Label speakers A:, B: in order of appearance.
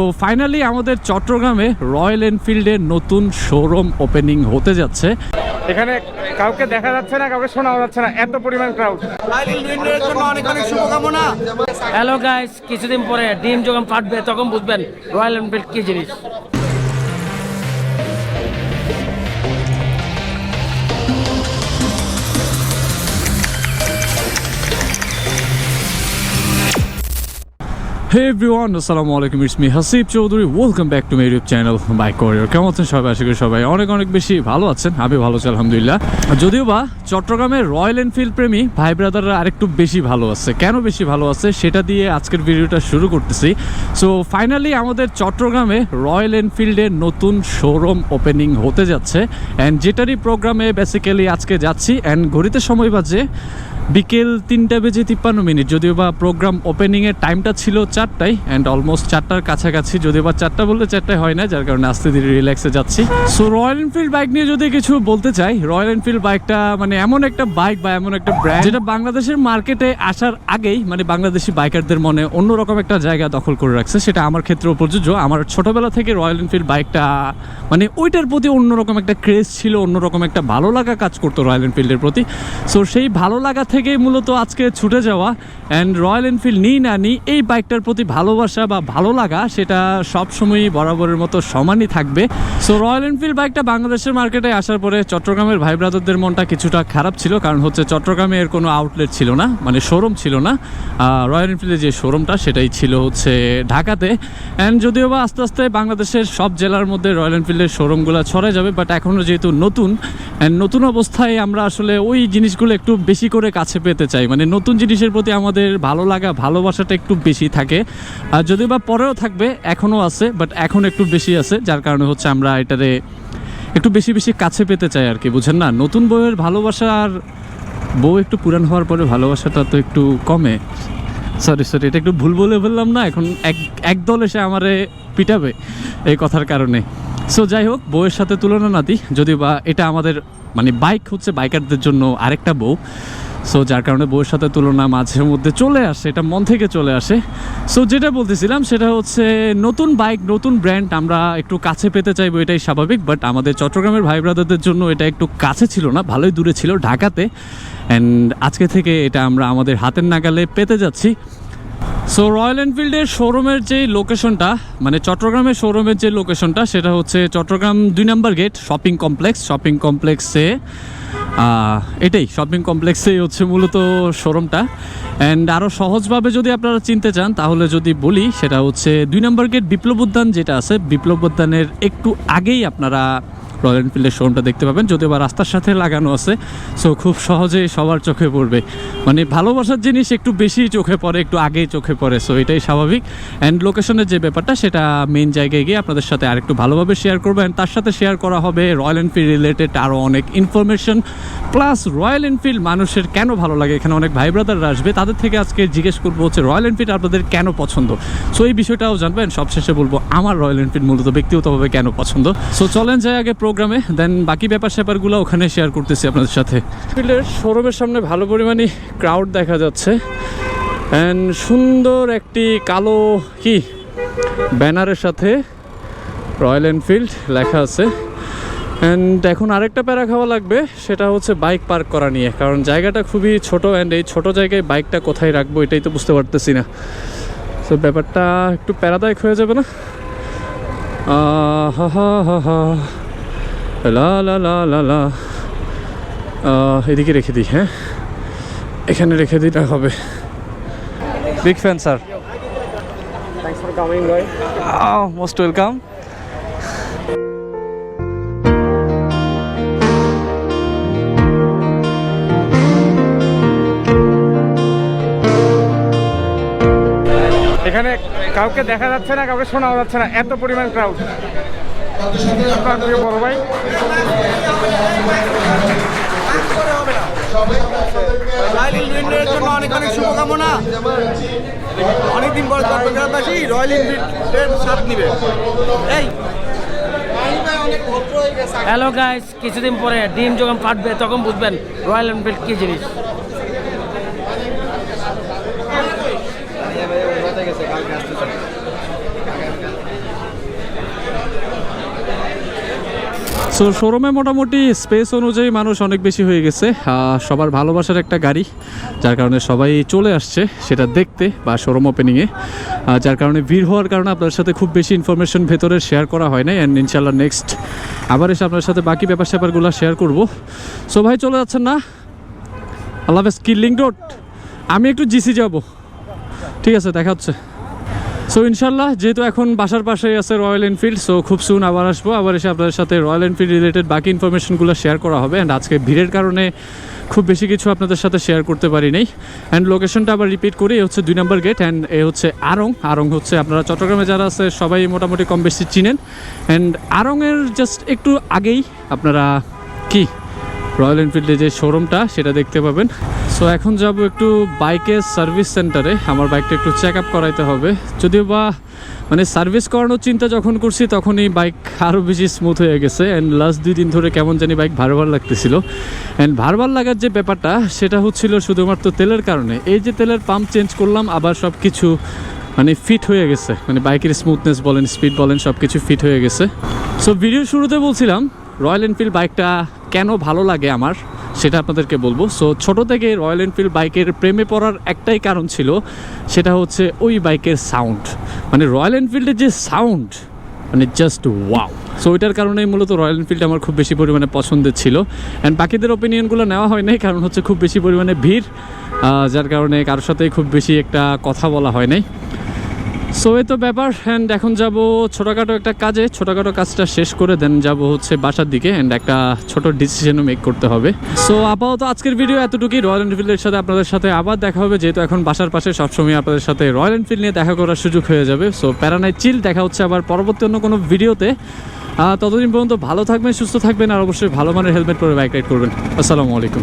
A: তো ফাইনালি আমাদের চট্টগ্রামে রয়্যাল এনফিল্ডের নতুন শোরুম ওপেনিং হতে যাচ্ছে।
B: এখানে কাউকে দেখা যাচ্ছে না কাউকে শোনা যাচ্ছে না এত পরিমাণ ক্রাউড
C: জন্য অনেক অনেক শুভকামনা হ্যালো গাইস কিছুদিন পরে ডিম যখন ফাটবে তখন বুঝবেন রয়্যাল এনফিল্ড কি জিনিস।
A: হে এভরিওয়ান আসসালামু আলাইকুম it's me Hasib Chowdhury welcome back to my YouTube channel bike courier কেমন আছেন সবাই? আশা করি সবাই অনেক অনেক বেশি ভালো আছেন। আমি ভালো আছি, আলহামদুলিল্লাহ। যদিও বা চট্টগ্রামের রয়্যাল এনফিল্ড প্রেমী ভাই ব্রাদাররা আরেকটু বেশি ভালো আছে। কেন বেশি ভালো আছে? সেটা দিয়ে আজকের ভিডিওটা শুরু করতেছি। সো ফাইনালি আমাদের চট্টগ্রামে রয়্যাল এনফিল্ডের নতুন শোরুম ওপেনিং হতে যাচ্ছে। অ্যান্ড যেটারই প্রোগ্রামে বেসিক্যালি আজকে যাচ্ছি। অ্যান্ড ঘড়িতে সময় বাজে বিকেল তিনটা বেজে তিপ্পান্ন মিনিট, যদিও বা প্রোগ্রাম ওপেনিংয়ের টাইমটা ছিল চারটায় অ্যান্ড অলমোস্ট চারটার কাছাকাছি, যদিও বা চারটা বললে চারটায় হয় না, যার কারণে আস্তে ধীরে রিল্যাক্সে যাচ্ছি। সো রয়্যাল এনফিল্ড বাইক নিয়ে যদি কিছু বলতে চাই রয়্যাল এনফিল্ড বাইকটা মানে এমন একটা বাইক বা এমন একটা ব্র্যান্ড যেটা বাংলাদেশের মার্কেটে আসার আগেই মানে বাংলাদেশি বাইকারদের মনে অন্যরকম একটা জায়গা দখল করে রাখছে, সেটা আমার ক্ষেত্রেও প্রযোজ্য। আমার ছোটবেলা থেকে রয়্যাল এনফিল্ড বাইকটা মানে ওইটার প্রতি অন্যরকম একটা ক্রেজ ছিল, অন্যরকম একটা ভালো লাগা কাজ করতো রয়্যাল এনফিল্ডের প্রতি। সো সেই ভালো লাগা থেকেই মূলত আজকে ছুটে যাওয়া অ্যান্ড রয়্যাল এনফিল্ড নিই না নিই এই বাইকটার প্রতি ভালোবাসা বা ভালো লাগা সেটা সবসময়ই বরাবরের মতো সমানই থাকবে। সো রয়্যাল এনফিল্ড বাইকটা বাংলাদেশের মার্কেটে আসার পরে চট্টগ্রামের ভাই ব্রাদারদের মনটা কিছুটা খারাপ ছিল কারণ হচ্ছে চট্টগ্রামে এর কোনো আউটলেট ছিল না মানে শোরুম ছিল না। রয়্যাল এনফিল্ডের যে শোরুমটা সেটাই ছিল হচ্ছে ঢাকাতে। অ্যান্ড যদিও বা আস্তে আস্তে বাংলাদেশের সব জেলার মধ্যে রয়্যাল এনফিল্ডের শোরুমগুলো ছড়ে যাবে বাট এখনও যেহেতু নতুন অ্যান্ড নতুন অবস্থায় আমরা আসলে ওই জিনিসগুলো একটু বেশি করে কাছে পেতে চাই। মানে নতুন জিনিসের প্রতি আমাদের ভালো লাগা, ভালোবাসাটা একটু বেশি থাকে। আর যদিও বা পরেও থাকবে এখনও আছে বাট এখন একটু বেশি আছে, যার কারণে হচ্ছে আমরা এটারে একটু বেশি বেশি কাছে পেতে চাই আর কি, বুঝেন না? নতুন বউয়ের ভালোবাসা আর বউ একটু পুরান হওয়ার পরে ভালোবাসাটা তো একটু কমে। সরি সরি এটা একটু ভুল বলে বললাম না, এখন এক একদল এসে আমারে পিটাবে এই কথার কারণে। সো যাই হোক, বউয়ের সাথে তুলনা না দিই যদিও বা এটা আমাদের মানে বাইক হচ্ছে বাইকারদের জন্য আরেকটা বউ। সো যার কারণে বইয়ের সাথে তুলনা মাঝে মধ্যে চলে আসে, এটা মন থেকে চলে আসে। সো যেটা বলতেছিলাম, সেটা হচ্ছে নতুন বাইক নতুন ব্র্যান্ড আমরা একটু কাছে পেতে চাইব, এটাই স্বাভাবিক। বাট আমাদের চট্টগ্রামের ভাই ব্রাদারদের জন্য এটা একটু কাছে ছিল না, ভালোই দূরে ছিল ঢাকাতে। অ্যান্ড আজকে থেকে এটা আমরা আমাদের হাতের নাগালে পেতে যাচ্ছি। সো রয়্যাল এনফিল্ডের শোরুমের যে লোকেশনটা মানে চট্টগ্রামের শোরুমের যে লোকেশনটা সেটা হচ্ছে চট্টগ্রাম দুই number gate shopping complex shopping কমপ্লেক্সে এটাই শপিং কমপ্লেক্সেই হচ্ছে মূলত শোরুমটা অ্যান্ড আরও সহজভাবে যদি আপনারা চিনতে চান, তাহলে যদি বলি, সেটা হচ্ছে দুই নম্বর গেট বিপ্লব উদ্যান যেটা আছে, বিপ্লব উদ্যানের একটু আগেই আপনারা রয়্যাল এনফিল্ডের শোরুমটা দেখতে পাবেন, যদিও বা রাস্তার সাথে লাগানো আছে। সো খুব সহজেই সবার চোখে পড়বে। মানে ভালোবাসার জিনিস একটু বেশি চোখে পড়ে, একটু আগেই চোখে পড়ে সো এটাই স্বাভাবিক। অ্যান্ড লোকেশনের যে ব্যাপারটা, সেটা মেন জায়গায় গিয়ে আপনাদের সাথে আরেকটু ভালোভাবে শেয়ার করব। অ্যান্ড তার সাথে শেয়ার করা হবে রয়্যাল এনফিল্ড রিলেটেড আরও অনেক ইনফরমেশন প্লাস রয়্যাল এনফিল্ড মানুষের কেন ভালো লাগে? এখানে অনেক ভাই ব্রাদাররা আসবে। তাদের থেকে আজকে জিজ্ঞেস করব হচ্ছে রয়্যাল এনফিল্ড আপনাদের কেন পছন্দ? সো এই বিষয়টাও জানবেন। সবশেষে বলব, আমার রয়্যাল এনফিল্ড মূলত ব্যক্তিগতভাবে কেন পছন্দ? সো চলেন যাই আগে প্রোগ্রামে দেন বাকি ব্যাপার স্যাপারগুলো ওখানে শেয়ার করতেছি আপনাদের সাথে। এনফিল্ডের শোরুমের সামনে ভালো পরিমাণে ক্রাউড দেখা যাচ্ছে। অ্যান্ড সুন্দর একটি কালো কি? ব্যানারের সাথে রয়্যাল এনফিল্ড লেখা আছে। অ্যান্ড এখন আরেকটা প্যারা খাওয়া লাগবে, সেটা হচ্ছে বাইক পার্ক করা নিয়ে। কারণ জায়গাটা খুবই ছোট অ্যান্ড এই ছোট জায়গায় বাইকটা কোথায় রাখব এটাই তো বুঝতে পারতেছি না। তো ব্যাপারটা একটু প্যারাদায়ক হয়ে যাবে না? হা হা হা। লা লা লা লা লা। এদিকে রেখে দিই হ্যাঁ? এখানে রেখে দিলে হবে।
D: Big fan, sir.
B: Most for coming ভাই
D: most welcome.
B: এখানে কাউকে দেখা যাচ্ছে না কাউকে শোনা যাচ্ছে না এত পরিমাণ ক্রাউড আপনার প্রিয় বড় ভাই।
C: রয়্যাল জন্য অনেক অনেক শুভকামনা। অনেকদিন পর চট্টগ্রামবাসী রয়্যাল এনফিল্ডের সাথ নিবে। এই। হ্যালো গাইস কিছুদিন পরে ডিম যখন ফাটবে তখন বুঝবেন রয়্যাল এনফিল্ড কি জিনিস।
A: সো শোরুমে মোটামুটি স্পেস অনুযায়ী মানুষ অনেক বেশি হয়ে গেছে। সবার ভালোবাসার একটা গাড়ি, যার কারণে সবাই চলে আসছে সেটা দেখতে বা শোরুম ওপেনিংয়ে যার কারণে ভিড় হওয়ার কারণে আপনার সাথে খুব বেশি ইনফরমেশন ভেতরে শেয়ার করা হয় নাই অ্যান্ড ইনশাল্লাহ নেক্সট আবার এসে আপনার সাথে বাকি ব্যাপার স্যাপারগুলো শেয়ার করব। সো ভাই, চলে যাচ্ছেন না? আল্লাহ হাফেজ কিলিং রোড আমি একটু জিসি যাব। ঠিক আছে, দেখা হচ্ছে। সো ইনশাল্লাহ যেহেতু এখন বাসার পাশেই আছে রয়্যাল এনফিল্ড সো খুব সুন আবার আসব। আবার এসে আপনাদের সাথে রয়্যাল এনফিল্ড রিলেটেড বাকি ইনফরমেশনগুলো শেয়ার করা হবে। অ্যান্ড আজকে ভিড়ের কারণে খুব বেশি কিছু আপনাদের সাথে শেয়ার করতে পারি নাই। অ্যান্ড লোকেশনটা আবার রিপিট করি এ হচ্ছে দুই নম্বর গেট অ্যান্ড এ হচ্ছে আরং আরং হচ্ছে আপনারা চট্টগ্রামে যারা আছে, সবাই মোটামুটি কম বেশি চিনেন। অ্যান্ড আরংয়ের জাস্ট একটু আগেই আপনারা কি? রয়্যাল এনফিল্ডের যে শোরুমটা সেটা দেখতে পাবেন। সো এখন যাব একটু বাইকের সার্ভিস সেন্টারে আমার বাইকটা একটু চেক আপ করাইতে হবে। যদিও বা মানে সার্ভিস করানোর চিন্তা যখন করছি, তখনই বাইক আরও বেশি স্মুথ হয়ে গেছে। অ্যান্ড লাস্ট দুই দিন ধরে কেমন জানি বাইক ভার ভার লাগতেছিল। অ্যান্ড ভার ভার লাগার যে ব্যাপারটা, সেটা হচ্ছিল শুধুমাত্র তেলের কারণে। এই যে তেলের পাম্প চেঞ্জ করলাম, আবার সব কিছু মানে ফিট হয়ে গেছে। মানে বাইকের স্মুথনেস বলেন স্পিড বলেন সব কিছু ফিট হয়ে গেছে। সো ভিডিওর শুরুতে বলছিলাম রয়্যাল এনফিল্ড বাইকটা কেন ভালো লাগে আমার সেটা আপনাদেরকে বলব। সো ছোট থেকে রয়্যাল এনফিল্ড বাইকের প্রেমে পড়ার একটাই কারণ ছিল, সেটা হচ্ছে ওই বাইকের সাউন্ড মানে রয়্যাল এনফিল্ডের যে সাউন্ড মানে জাস্ট ওয়াও সো ওইটার কারণেই মূলত রয়্যাল এনফিল্ড আমার খুব বেশি পরিমাণে পছন্দের ছিল। অ্যান্ড বাকিদের ওপিনিয়নগুলো নেওয়া হয় নাই, কারণ হচ্ছে খুব বেশি পরিমাণে ভিড় যার কারণে কারোর সাথেই খুব বেশি একটা কথা বলা হয় নাই। সো এই তো ব্যাপার অ্যান্ড এখন যাব ছোটোখাটো একটা কাজে। ছোটোখাটো কাজটা শেষ করে দেন যাব হচ্ছে বাসার দিকে অ্যান্ড একটা ছোট ডিসিশনও মেক করতে হবে। সো আপাতত আজকের ভিডিও এতটুকুই। রয়্যাল এনফিল্ডের সাথে আপনাদের সাথে আবার দেখা হবে, যেহেতু এখন বাসার পাশে সবসময় আপনাদের সাথে রয়্যাল এনফিল্ড নিয়ে দেখা করার সুযোগ হয়ে যাবে। সো প্যারানাই চিল দেখা হচ্ছে আবার পরবর্তী অন্য কোনো ভিডিওতে ততদিন পর্যন্ত ভালো থাকবেন, সুস্থ থাকবেন, আর অবশ্যই ভালো মানের হেলমেট পরে বাইক রাইড করবেন। আসসালামু আলাইকুম।